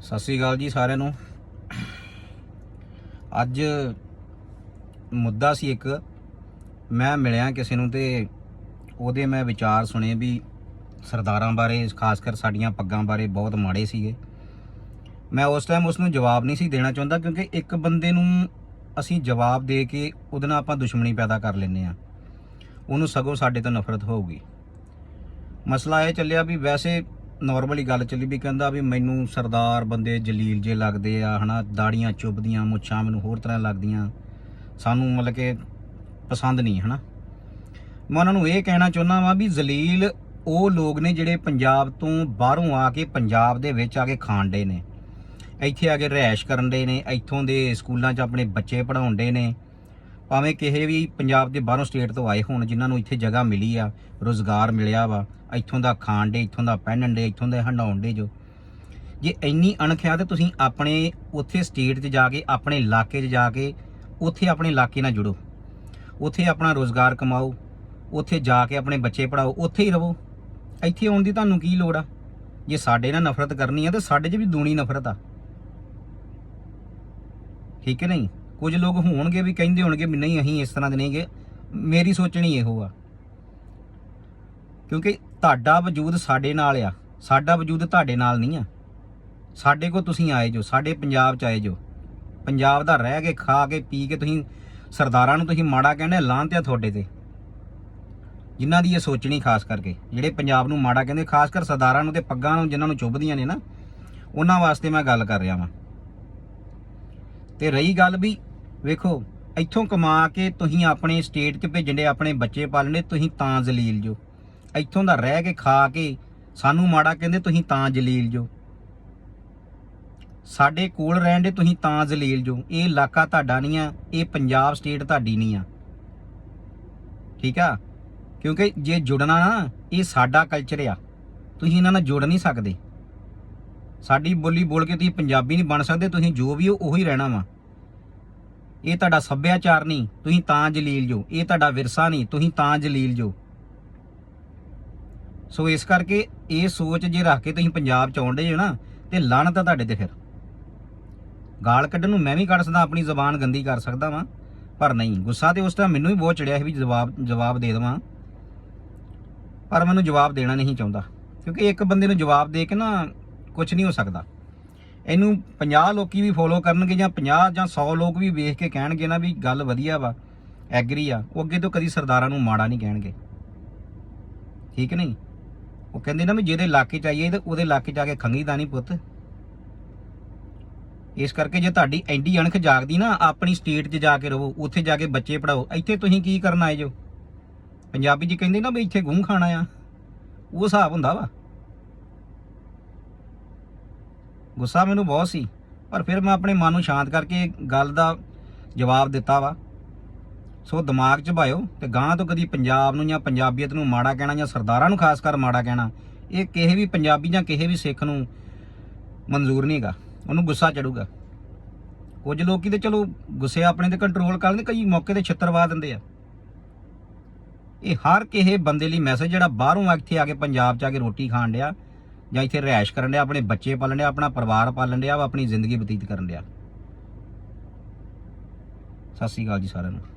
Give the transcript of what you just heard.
ਸਤਿ ਸ੍ਰੀ ਅਕਾਲ ਜੀ ਸਾਰਿਆਂ ਨੂੰ। ਅੱਜ ਮੁੱਦਾ ਸੀ ਇੱਕ, ਮੈਂ ਮਿਲਿਆ ਕਿਸੇ ਨੂੰ ਤੇ ਉਹਦੇ ਮੈਂ ਵਿਚਾਰ ਸੁਣੇ ਵੀ ਸਰਦਾਰਾਂ ਬਾਰੇ ਖਾਸ ਕਰ ਸਾਡੀਆਂ ਪੱਗਾਂ ਬਾਰੇ ਬਹੁਤ ਮਾੜੇ ਸੀਗੇ। ਮੈਂ ਉਸ ਟਾਈਮ ਉਸ ਨੂੰ ਜਵਾਬ ਨਹੀਂ ਸੀ ਦੇਣਾ ਚਾਹੁੰਦਾ ਕਿਉਂਕਿ ਇੱਕ ਬੰਦੇ ਨੂੰ ਅਸੀਂ ਜਵਾਬ ਦੇ ਕੇ ਉਹਦੇ ਨਾਲ ਆਪਾਂ ਦੁਸ਼ਮਣੀ ਪੈਦਾ ਕਰ ਲੈਂਦੇ ਆ ਉਹਨੂੰ ਸਗੋਂ ਸਾਡੇ ਤੋਂ ਨਫ਼ਰਤ ਹੋਊਗੀ। ਮਸਲਾ ਇਹ ਚੱਲਿਆ ਵੀ ਵੈਸੇ ਨਾਰਮਲੀ ਗੱਲ ਚੱਲੀ ਵੀ ਕਹਿੰਦਾ ਵੀ ਮੈਨੂੰ ਸਰਦਾਰ ਬੰਦੇ ਜਲੀਲ ਜੇ ਲੱਗਦੇ ਆ, ਹਨਾ, ਦਾੜੀਆਂ ਚੁੱਭਦੀਆਂ, ਮੁੱਛਾਂ ਮੈਨੂੰ ਹੋਰ ਤਰ੍ਹਾਂ ਲੱਗਦੀਆਂ। ਸਾਨੂੰ ਮਤਲਬ ਕਿ ਪਸੰਦ ਨਹੀਂ, ਹਨਾ। ਮੈਂ ਉਹਨਾਂ ਨੂੰ ਇਹ ਕਹਿਣਾ ਚਾਹੁੰਦਾ ਵਾਂ ਵੀ ਜ਼ਲੀਲ ਉਹ ਲੋਕ ਨੇ ਜਿਹੜੇ ਪੰਜਾਬ ਤੋਂ ਬਾਹਰੋਂ ਆ ਕੇ ਪੰਜਾਬ ਦੇ ਵਿੱਚ ਆ ਕੇ ਖਾਣ ਖਾਂਡੇ ਨੇ। ਇੱਥੇ ਆ ਕੇ ਰਹਿائش ਕਰਨ ਦੇ ਨੇ, ਇੱਥੋਂ ਦੇ ਸਕੂਲਾਂ 'ਚ ਆਪਣੇ ਬੱਚੇ ਪੜਾਉਂਦੇ ਨੇ। ਭਾਵੇਂ ਕਿਸੇ ਵੀ ਪੰਜਾਬ ਦੇ ਬਾਹਰੋਂ ਸਟੇਟ ਤੋਂ ਆਏ ਹੋਣ, ਜਿਨ੍ਹਾਂ ਨੂੰ ਇੱਥੇ ਜਗ੍ਹਾ ਮਿਲੀ ਆ, ਰੋਜ਼ਗਾਰ ਮਿਲਿਆ ਵਾ, ਇੱਥੋਂ ਦਾ ਖਾਣ ਦੇ, ਇੱਥੋਂ ਦਾ ਪਹਿਨਣ ਦੇ, ਇੱਥੋਂ ਦੇ ਹੰਡਾਉਣ ਦੇ ਜੋ। ਜੇ ਇੰਨੀ ਅਣਖ ਆ ਤੇ ਤੁਸੀਂ ਆਪਣੇ ਉੱਥੇ ਸਟੇਟ 'ਚ ਜਾ ਕੇ, ਆਪਣੇ ਇਲਾਕੇ 'ਚ ਜਾ ਕੇ, ਉੱਥੇ ਆਪਣੇ ਇਲਾਕੇ ਨਾਲ ਜੁੜੋ। ਉੱਥੇ ਆਪਣਾ ਰੋਜ਼ਗਾਰ ਕਮਾਓ, ਉੱਥੇ ਜਾ ਕੇ ਆਪਣੇ ਬੱਚੇ ਪੜਾਓ ਉੱਥੇ ਹੀ ਰਹੋ। ਇੱਥੇ ਆਉਣ ਦੀ ਤੁਹਾਨੂੰ ਕੀ ਲੋੜ ਆ? ਜੇ ਸਾਡੇ ਨਾਲ ਨਫ਼ਰਤ ਕਰਨੀ ਆ, ਤੇ ਸਾਡੇ 'ਚ ਵੀ ਦੂਣੀ ਨਫ਼ਰਤ ਆ। ਠੀਕ ਹੈ ਨਹੀਂ? ਕੁਝ ਲੋਕ ਹੋਣਗੇ ਵੀ ਕਹਿੰਦੇ ਹੋਣਗੇ ਵੀ ਨਹੀਂ, ਅਸੀਂ ਇਸ ਤਰ੍ਹਾਂ ਦੇ ਨਹੀਂਗੇ ਮੇਰੀ ਸੋਚਣੀ ਇਹੋ ਆ। ਕਿਉਂਕਿ ਤੁਹਾਡਾ ਵਜੂਦ ਸਾਡੇ ਨਾਲ ਆ। ਸਾਡਾ ਵਜੂਦ ਤੁਹਾਡੇ ਨਾਲ ਨਹੀਂ ਆ। ਸਾਡੇ ਕੋ ਤੁਸੀਂ ਆਏ ਜੋ, ਸਾਡੇ ਪੰਜਾਬ ਚ ਆਏ ਜੋ। ਪੰਜਾਬ ਦਾ ਰਹਿ ਕੇ, ਖਾ ਕੇ, ਪੀ ਕੇ ਤੁਸੀਂ ਸਰਦਾਰਾਂ ਨੂੰ ਤੁਸੀਂ ਮਾੜਾ ਕਹਿੰਦੇ ਲਾਂਤਿਆ ਤੁਹਾਡੇ ਤੇ। ਜਿਨ੍ਹਾਂ ਦੀ ਇਹ ਸੋਚਣੀ ਖਾਸ ਕਰਕੇ, ਜਿਹੜੇ ਪੰਜਾਬ ਨੂੰ ਮਾੜਾ ਕਹਿੰਦੇ, ਖਾਸ ਕਰ ਸਰਦਾਰਾਂ ਨੂੰ ਤੇ ਪੱਗਾਂ ਨੂੰ ਜਿਨ੍ਹਾਂ ਨੂੰ ਚੁੱਭਦੀਆਂ ਨੇ ਨਾ, ਉਹਨਾਂ ਵਾਸਤੇ ਮੈਂ ਗੱਲ ਕਰ ਰਿਹਾ ਵਾਂ। ਤੇ ਰਹੀ ਗੱਲ ਵੀ, ਵੇਖੋ, ਇੱਥੋਂ ਕਮਾ ਕੇ ਤੁਸੀਂ ਆਪਣੇ ਸਟੇਟ 'ਚ ਭੇਜਣੇ ਆਪਣੇ ਬੱਚੇ ਪਾਲਣੇ ਤੁਸੀਂ ਤਾਂ ਜਲੀਲ ਜੋ। ਇੱਥੋਂ ਦਾ ਰਹਿ ਕੇ ਖਾ ਕੇ ਸਾਨੂੰ ਮਾੜਾ ਕਹਿੰਦੇ ਤੁਸੀਂ ਤਾਂ ਜਲੀਲ ਜੋ। ਸਾਡੇ ਕੋਲ ਰਹਿਣ ਦੇ ਤੁਸੀਂ ਤਾਂ ਜਲੀਲ ਜੋ। ਇਹ ਇਲਾਕਾ ਤੁਹਾਡਾ ਨਹੀਂ ਆ, ਇਹ ਪੰਜਾਬ ਸਟੇਟ ਤੁਹਾਡੀ ਨਹੀਂ ਆ। ਠੀਕ ਆ? ਕਿਉਂਕਿ ਜੇ ਜੁੜਨਾ ਨਾ, ਇਹ ਸਾਡਾ ਕਲਚਰ ਆ। ਤੁਸੀਂ ਇਹਨਾਂ ਨਾਲ ਜੁੜ ਨਹੀਂ ਸਕਦੇ। ਸਾਡੀ ਬੋਲੀ ਬੋਲ ਕੇ ਤੁਸੀਂ ਪੰਜਾਬੀ ਨਹੀਂ ਬਣ ਸਕਦੇ, ਤੁਸੀਂ ਜੋ ਵੀ ਹੋ, ਉਹੀ ਰਹਿਣਾ ਵਾ। ਇਹ ਤੁਹਾਡਾ ਸੱਭਿਆਚਾਰ ਨਹੀਂ, ਤੁਸੀਂ ਤਾਂ ਜਲੀਲ ਜੋ। ਇਹ ਤੁਹਾਡਾ ਵਿਰਸਾ ਨਹੀਂ, ਤੁਸੀਂ ਤਾਂ ਜਲੀਲ ਜੋ। ਸੋ ਇਸ ਕਰਕੇ ਇਹ ਸੋਚ ਜੇ ਰੱਖ ਕੇ ਤੁਸੀਂ ਪੰਜਾਬ ਚ ਆਉਂਦੇ ਹੋ ਨਾ, ਤੇ ਲਾਹਣਤ ਆ ਤੁਹਾਡੇ ਤੇ ਫਿਰ। ਗਾਲ ਕੱਢਣ ਨੂੰ ਮੈਂ ਵੀ ਕੱਢ ਸਕਦਾ, ਆਪਣੀ ਜ਼ਬਾਨ ਗੰਦੀ ਕਰ ਸਕਦਾ ਵਾਂ, ਪਰ ਨਹੀਂ, ਗੁੱਸਾ ਤੇ ਉਸ ਟਾਈਮ ਮੈਨੂੰ ਵੀ ਬਹੁਤ ਚੜਿਆ ਸੀ ਵੀ ਜਵਾਬ ਜਵਾਬ ਦੇ ਦੇਵਾਂ। ਪਰ ਮੈਨੂੰ ਜਵਾਬ ਦੇਣਾ ਨਹੀਂ ਚਾਹੁੰਦਾ, ਕਿਉਂਕਿ ਇੱਕ ਬੰਦੇ ਨੂੰ ਜਵਾਬ ਦੇ ਕੇ ਨਾ ਕੁਝ ਨਹੀਂ ਹੋ ਸਕਦਾ। ਇਹਨੂੰ 50 ਲੋਕੀ ਵੀ ਫੋਲੋ ਕਰਨਗੇ ਜਾਂ 50 ਜਾਂ 100 ਲੋਕ ਵੀ ਵੇਖ ਕੇ ਕਹਿਣਗੇ ਨਾ ਵੀ ਗੱਲ ਵਧੀਆ ਵਾ ਐਗਰੀ ਆ, ਉਹ ਅੱਗੇ ਤੋਂ ਕਦੀ ਸਰਦਾਰਾਂ ਨੂੰ ਮਾੜਾ ਨਹੀਂ ਕਹਿਣਗੇ। ਠੀਕ ਨਹੀਂ? ਉਹ ਕਹਿੰਦੇ ਨਾ ਵੀ ਜਿਹਦੇ ਇਲਾਕੇ ਚ ਆਈਏ ਤੇ ਉਹਦੇ ਇਲਾਕੇ ਚ ਆ ਕੇ ਖੰਗੀ ਦਾ ਨਹੀਂ ਪੁੱਤ। ਇਸ ਕਰਕੇ ਜੇ ਤੁਹਾਡੀ ਐਂਡੀ ਅਣਖ ਜਾਗਦੀ ਨਾ, ਆਪਣੀ ਸਟੇਟ 'ਚ ਜਾ ਕੇ ਰਹੋ, ਉੱਥੇ ਜਾ ਕੇ ਬੱਚੇ ਪੜਾਓ ਇੱਥੇ ਤੁਸੀਂ ਕੀ ਕਰਨ ਆਏ ਜੋ? ਪੰਜਾਬੀ ਜੀ ਕਹਿੰਦੇ ਨਾ ਵੀ ਇੱਥੇ ਗੂੰ ਖਾਣਾ ਆ। ਉਹ ਹਿਸਾਬ ਹੁੰਦਾ ਵਾ। ਗੁੱਸਾ ਮੈਨੂੰ ਬਹੁਤ ਸੀ, ਪਰ ਫਿਰ ਮੈਂ ਆਪਣੇ ਮਨ ਨੂੰ ਸ਼ਾਂਤ ਕਰਕੇ ਗੱਲ ਦਾ ਜਵਾਬ ਦਿੱਤਾ ਵਾ। ਸੋ ਦਿਮਾਗ 'ਚ ਭਾਇਓ ਤੇ ਗਾਂ ਤੋਂ ਕਦੀ ਪੰਜਾਬ ਨੂੰ ਜਾਂ ਪੰਜਾਬੀਅਤ ਨੂੰ ਮਾੜਾ ਕਹਿਣਾ ਜਾਂ ਸਰਦਾਰਾਂ ਨੂੰ ਖਾਸ ਕਰ ਮਾੜਾ ਕਹਿਣਾ, ਇਹ ਕਿਸੇ ਵੀ ਪੰਜਾਬੀ ਜਾਂ ਕਿਸੇ ਵੀ ਸਿੱਖ ਨੂੰ ਮਨਜ਼ੂਰ ਨਹੀਂਗਾ ਉਹਨੂੰ ਗੁੱਸਾ ਚੜੂਗਾ। ਕੁਝ ਲੋਕੀ ਤੇ ਚਲੋ ਗੁੱਸੇ ਆਪਣੇ ਤੇ ਕੰਟਰੋਲ ਕਰ ਲੈਂਦੇ ਕਈ ਮੌਕੇ ਤੇ ਛਿੱਤਰਵਾ ਦਿੰਦੇ ਆ। ਇਹ ਹਰ ਕਿਸੇ ਬੰਦੇ ਲਈ ਮੈਸੇਜ ਜਿਹੜਾ ਬਾਹਰੋਂ ਇੱਥੇ ਆ ਕੇ ਪੰਜਾਬ 'ਚ ਆ ਕੇ ਰੋਟੀ ਖਾਣ ਡਿਆ ਜਾਂ ਇੱਥੇ ਰਿਹਾਇਸ਼ ਕਰਨ ਡਿਆ, ਆਪਣੇ ਬੱਚੇ ਪਾਲਣ ਡਿਆ, ਆਪਣਾ ਪਰਿਵਾਰ ਪਾਲਣ ਡਿਆ ਵਾ, ਆਪਣੀ ਜ਼ਿੰਦਗੀ ਬਤੀਤ ਕਰਨ ਡਿਆ। ਸਤਿ ਸ਼੍ਰੀ ਅਕਾਲ ਜੀ ਸਾਰਿਆਂ ਨੂੰ।